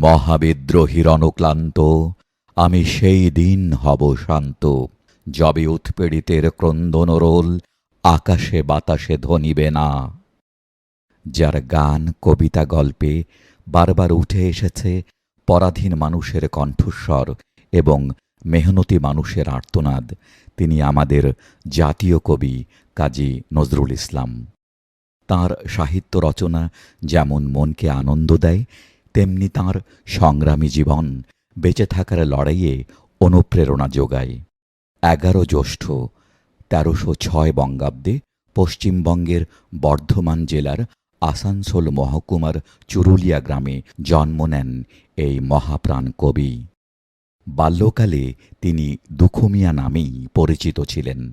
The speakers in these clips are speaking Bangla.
মহাবিদ্রোহীর অনুক্লান্ত আমি সেই দিন হব শান্ত। যবে উৎপীড়িতের ক্রন্দনরোল আকাশে বাতাসে ধ্বনিবে না। যার গান, কবিতা, গল্পে বারবার উঠে এসেছে পরাধীন মানুষের কণ্ঠস্বর এবং মেহনতি মানুষের আর্তনাদ, তিনি আমাদের জাতীয় কবি কাজী নজরুল ইসলাম। তাঁর সাহিত্য রচনা যেমন মনকে আনন্দ দেয় তেমনি তাঁর সংগ্রামী জীবন বেঁচে থাকার লড়াইয়ে অনুপ্রেরণা যোগায়। এগারো জ্যৈষ্ঠ, তেরোশো ছয় বঙ্গাব্দে পশ্চিমবঙ্গের বর্ধমান জেলার আসানসোল মহকুমার চুরুলিয়া গ্রামে জন্ম নেন এই মহাপ্রাণ কবি। বাল্যকালে তিনি দুখুমিয়া নামেই পরিচিত ছিলেন।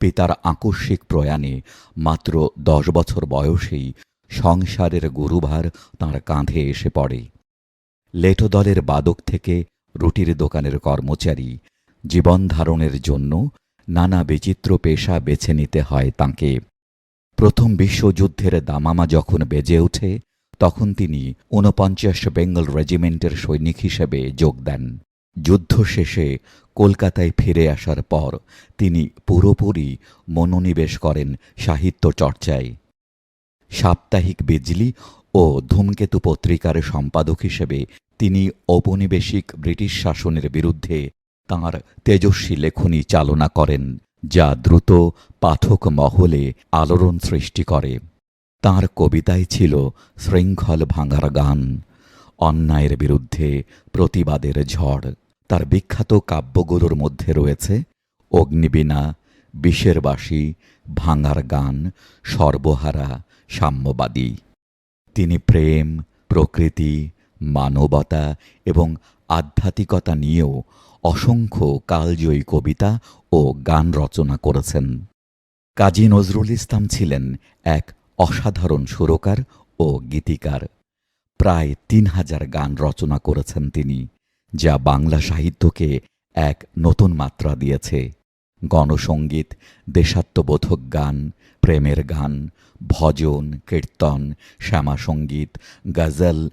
পিতার আকস্মিক প্রয়াণে মাত্র দশ বছর বয়সেই সংসারের গুরুভার তাঁর কাঁধে এসে পড়ে। লেটো দলের বাদক থেকে রুটির দোকানের কর্মচারী জীবন ধারণের জন্য নানা বিচিত্র পেশা বেছে নিতে হয় তাঁকে। প্রথম বিশ্বযুদ্ধের দামামা যখন বেজে ওঠে, তখন তিনি ঊনপঞ্চাশ বেঙ্গল রেজিমেন্টের সৈনিক হিসেবে যোগ দেন। যুদ্ধ শেষে কলকাতায় ফিরে আসার পর তিনি পুরোপুরি মনোনিবেশ করেন সাহিত্য চর্চায়। সাপ্তাহিক বিজলি ও ধূমকেতু পত্রিকার সম্পাদক হিসেবে তিনি ঔপনিবেশিক ব্রিটিশ শাসনের বিরুদ্ধে তাঁর তেজস্বী লেখনী চালনা করেন, যা দ্রুত পাঠক মহলে আলোড়ন সৃষ্টি করে। তাঁর কবিতায় ছিল শৃঙ্খল ভাঙার গান, অন্যায়ের বিরুদ্ধে প্রতিবাদের ঝড়। তার বিখ্যাত কাব্যগুলোর মধ্যে রয়েছে অগ্নিবীণা বিষের বাসী ভাঙার গান, সর্বহারা সাম্যবাদী। তিনি প্রেম, প্রকৃতি, মানবতা এবং আধ্যাত্মিকতা নিয়েও অসংখ্য কালজয়ী কবিতা ও গান রচনা করেছেন। কাজী নজরুল ইসলাম ছিলেন এক অসাধারণ সুরকার ও গীতিকার। প্রায় তিন হাজার গান রচনা করেছেন তিনি, যা বাংলা সাহিত্যকে এক নতুন মাত্রা দিয়েছে। গণসঙ্গীত দেশাত্মবোধক গান, প্রেমের গান, ভজন, কীর্তন শ্যামাসঙ্গীত গজল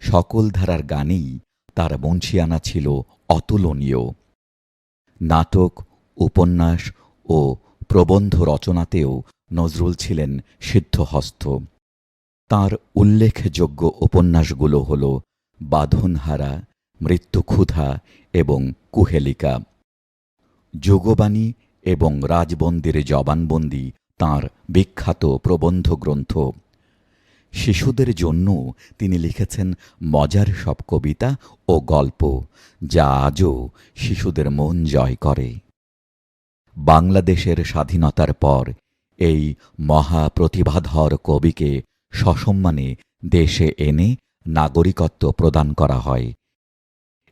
সকল ধারার গানেই তার বংশিয়ানা ছিল অতুলনীয়। নাটক, উপন্যাস ও প্রবন্ধ রচনাতেও নজরুল ছিলেন সিদ্ধহস্ত। তাঁর উল্লেখযোগ্য উপন্যাসগুলো হল বাঁধনহারা, মৃত্যুক্ষুধা এবং কুহেলিকা। যোগবাণী এবং রাজবন্দির জবানবন্দি তাঁর বিখ্যাত প্রবন্ধ গ্রন্থ। শিশুদের জন্য তিনি লিখেছেন মজার সব কবিতা ও গল্প, যা আজও শিশুদের মন জয় করে। বাংলাদেশের স্বাধীনতার পর এই মহাপ্রতিভাধর কবিকে সসম্মানে দেশে এনে নাগরিকত্ব প্রদান করা হয়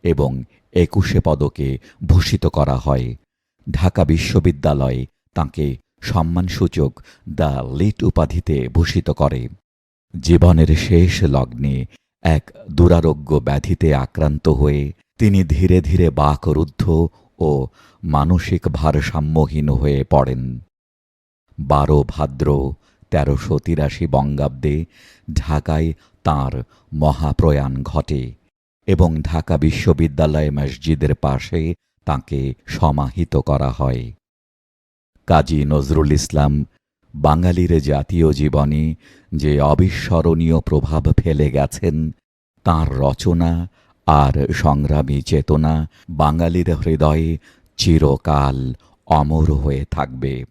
এবং একুশে পদকে ভূষিত করা হয়। ঢাকা বিশ্ববিদ্যালয় তাঁকে সম্মানসূচক দ্য লিট উপাধিতে ভূষিত করে। জীবনের শেষ লগ্নে এক দুরারোগ্য ব্যাধিতে আক্রান্ত হয়ে তিনি ধীরে ধীরে বাকরুদ্ধ ও মানসিক ভারসাম্যহীন হয়ে পড়েন। বারো ভাদ্র তেরোশো তিরাশি বঙ্গাব্দে ঢাকায় তাঁর মহাপ্রয়াণ ঘটে এবং ঢাকা বিশ্ববিদ্যালয় মসজিদের পাশে তাঁকে সমাহিত করা হয়। কাজী নজরুল ইসলাম, বাঙালির জাতীয় জীবনে যে অবিস্মরণীয় প্রভাব ফেলে গেছেন, তার রচনা আর সংগ্রামী চেতনা বাঙালির হৃদয়ে চিরকাল অমর হয়ে থাকবে।